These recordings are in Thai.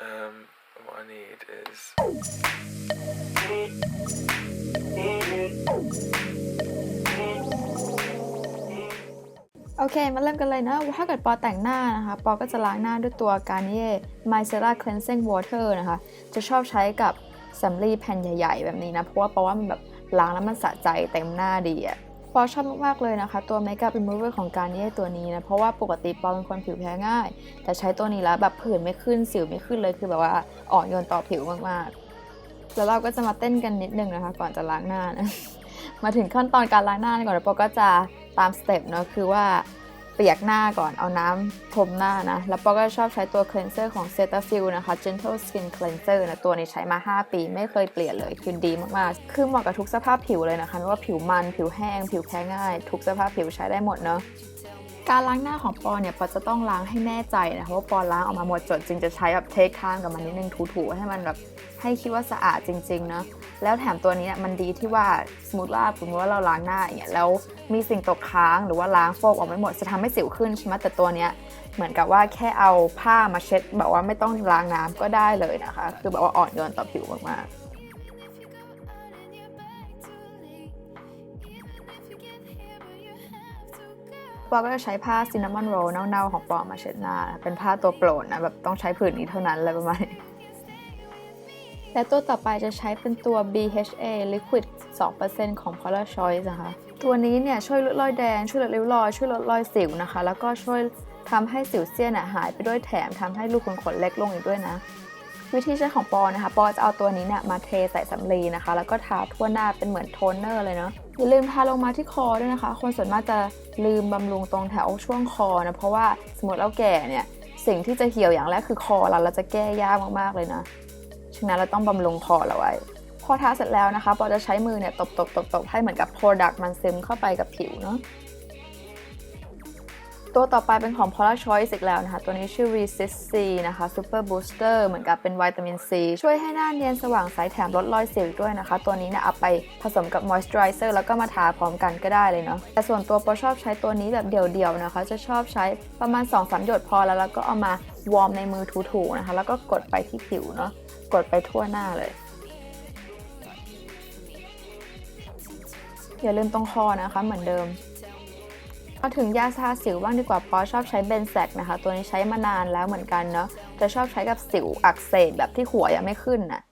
Um, what I need is โอเค มาเริ่มกันเลยนะ ถ้าเกิดปอแต่งหน้านะคะ ปอก็จะล้างหน้าด้วยตัว Garnier Micellar Cleansing Water นะคะ จะชอบใช้กับสำลีแผ่นใหญ่ ๆ แบบนี้นะ เพราะว่าปอว่ามันแบบล้างแล้วมันสะใจเต็มหน้าดีอะ ปอชอบมากๆเลยนะคะ ตัว Makeup Remover ของการเย่ตัวนี้นะ เพราะว่าปกติปอเป็นคนผิวแพ้ง่าย แต่ใช้ตัวนี้แล้วแบบผื่นไม่ขึ้นสิวไม่ขึ้นเลยคือแบบว่าอ่อนโยนต่อผิวมากๆ แล้วเราก็จะมาเต้นกันนิดนึงนะคะ ก่อนจะล้างหน้านะมาถึงขั้นตอนการล้างหน้าก่อนแล้วปอก็จะตามสเต็ปเนาะคือว่า เปียกหน้าก่อนเอาน้ำพรมหน้านะ แล้วปอก็ชอบใช้ตัว cleanser ของ Cetaphil นะคะ Gentle Skin Cleanser นะ ตัวนี้ใช้มา 5 ปีไม่เคยเปลี่ยนเลยคือดีมากๆ คือเหมาะกับทุกสภาพผิวเลยนะคะ ไม่ว่าผิวมัน ผิวแห้ง ผิวแพ้ง่าย ทุกสภาพผิวใช้ได้หมดเนาะ การล้างหน้าของปอเนี่ยปอจะต้องล้างให้แน่ใจนะคะว่าปอล้างออกมาหมดจดจริงจะใช้แบบเทคทางกับมันนิดนึงถูๆให้มันแบบให้คิดว่าสะอาดจริงๆนะแล้วแถมตัวนี้เนี่ยมันดีที่ว่าสมมติว่าสมมติว่าเราล้างหน้าอย่างเงี้ยแล้วมีสิ่งตกค้างหรือว่าล้างโฟกออกไม่หมดจะทำให้สิวขึ้นใช่ไหมแต่ตัวเนี้ยเหมือนกับว่าแค่เอาผ้ามาเช็ดแบบว่าไม่ต้องล้างน้ำก็ได้เลยนะคะ คือแบบว่าอ่อนโยนต่อผิวมากๆ ปอก็จะใช้ผ้าซินนามอนโรลเน่าๆของปอมาเช็ดหน้านะเป็นผ้าตัวโปรดนะแบบต้องใช้ผืนนี้เท่านั้นอะไรประมาณนี้และตัวต่อไปจะใช้เป็นตัว BHA Liquid 2%ของ Color Choice นะคะ ตัวนี้เนี่ยช่วยลดรอยแดง ช่วยลดริ้วรอย ช่วยลดรอยสิวนะคะ แล้วก็ช่วยทำให้สิวเซียนอะหายไปด้วยแถมทำให้รูขุมขนเล็กลงอีกด้วยนะ วิธีใช้ของปอนะคะ ปอจะเอาตัวนี้เนี่ยมาเทใส่สำลีนะคะ แล้วก็ทาทั่วหน้าเป็นเหมือนโทนเนอร์เลยเนาะอย่าลืมทาลงมาที่คอด้วยนะคะ คนส่วนมากจะลืมบำรุงตรงแถวช่วงคอนะ เพราะว่าสมมติเราแก่เนี่ย สิ่งที่จะเหี่ยวอย่างแรกคือคอเราเราจะแก้ยากมากๆเลยนะ ฉะนั้นเราต้องบำรุงคอเราไว้พอทาเสร็จแล้วนะคะ ปอจะใช้มือเนี่ยตบตบตบตบให้เหมือนกับ Product มันซึมเข้าไปกับผิวเนาะ ตัวต่อไปเป็นของ Polar Choice อีกแล้วนะคะ ตัวนี้ชื่อ Resist C นะคะ Super Booster เหมือนกับเป็นวิตามิน C ช่วยให้หน้าเนียนสว่างใสแถมลดรอยสิวด้วยนะคะ ตัวนี้เนี่ยเอาไปผสมกับ Moisturizer แล้วก็มาทาพร้อมกันก็ได้เลยเนาะ แต่ส่วนตัวปอชอบใช้ตัวนี้แบบเดี่ยวๆนะคะ จะชอบใช้ประมาณ 2-3 หยดพอแล้ว แล้วก็เอามาวอร์มในมือถูๆนะคะ แล้วก็กดไปที่ผิวเนาะ กดไปทั่วหน้าเลยอย่าลืมตรงคอนะคะเหมือนเดิม มาถึงยาทาสิวบ้างดีกว่าปอชอบใช้เบนแซกนะคะ ตัวนี้ใช้มานานแล้วเหมือนกันเนาะจะชอบใช้กับสิวอักเสบแบบที่หัวยังไม่ขึ้นน่ะ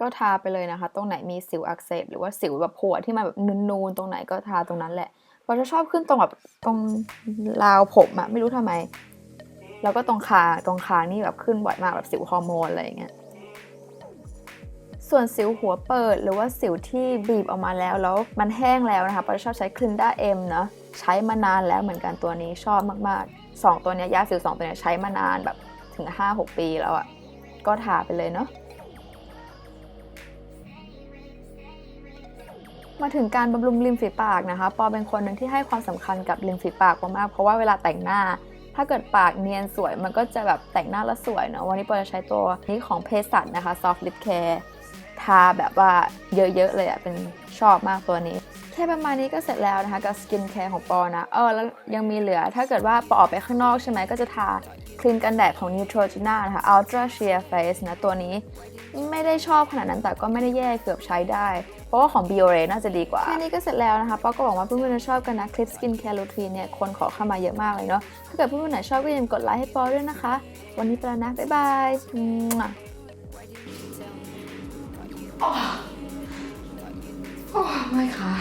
ก็ทาไปเลยนะคะ ตรงไหนมีสิวอักเสบหรือว่าสิวแบบหัวที่มันแบบนูนๆตรงไหนก็ทาตรงนั้นแหละปอจะชอบขึ้นตรงแบบตรงราวผมอะไม่รู้ทำไม แล้วก็ตรงคางตรงคางนี่แบบขึ้นบ่อยมากแบบสิวฮอร์โมนอะไรอย่างเงี้ยส่วนสิวหัวเปิดหรือว่าสิวที่บีบออกมาแล้วแล้วมันแห้งแล้วนะคะปอชอบใช้คลินด้าเอ็มเนาะ ใช้มานานแล้วเหมือนกันตัวนี้ชอบมากๆ 2 ตัวนี้ยาสิว2ตัวนี้ใช้มานานแบบถึง 5-6 ปีแล้วอะ่ะ ก็ทาไปเลยเนาะมาถึงการบำรุงริมฝีปากนะคะ ปอเป็นคนหนึ่งที่ให้ความสำคัญกับริมฝีปากมากๆเพราะว่าเวลาแต่งหน้า ถ้าเกิดปากเนียนสวย มันก็จะแบบแต่งหน้าแล้วสวยเนาะ วันนี้ปอจะใช้ตัวนี้ของเพสัตนะคะ Soft Lip Care ทาแบบว่าเยอะๆเลยอะเป็นชอบมากตัวนี้แค่ประมาณนี้ก็เสร็จแล้วนะคะกับสกินแคร์ของปอนะเออแล้วยังมีเหลือถ้าเกิดว่าปอออกไปข้างนอกใช่ไหมก็จะทาครีมกันแดดของ Neutrogena นะคะ Ultra Sheer Face นะตัวนี้ไม่ได้ชอบขนาดนั้นแต่ก็ไม่ได้แย่เกือบใช้ได้ เพราะว่าของ Biore น่าจะดีกว่า แค่นี้ก็เสร็จแล้วนะคะปอก็หวังว่าเพื่อนๆจะชอบกันนะ คลิปสกินแคร์รูทีนเนี่ย คนขอเข้ามาเยอะมากเลยเนาะถ้าเกิดเพื่อนๆไหนชอบก็อย่าลืมกดไลค์ให้ปอด้วยนะคะ วันนี้ไปแล้วนะ บ๊ายบาย มั่วโอ้ไม่ค่ะ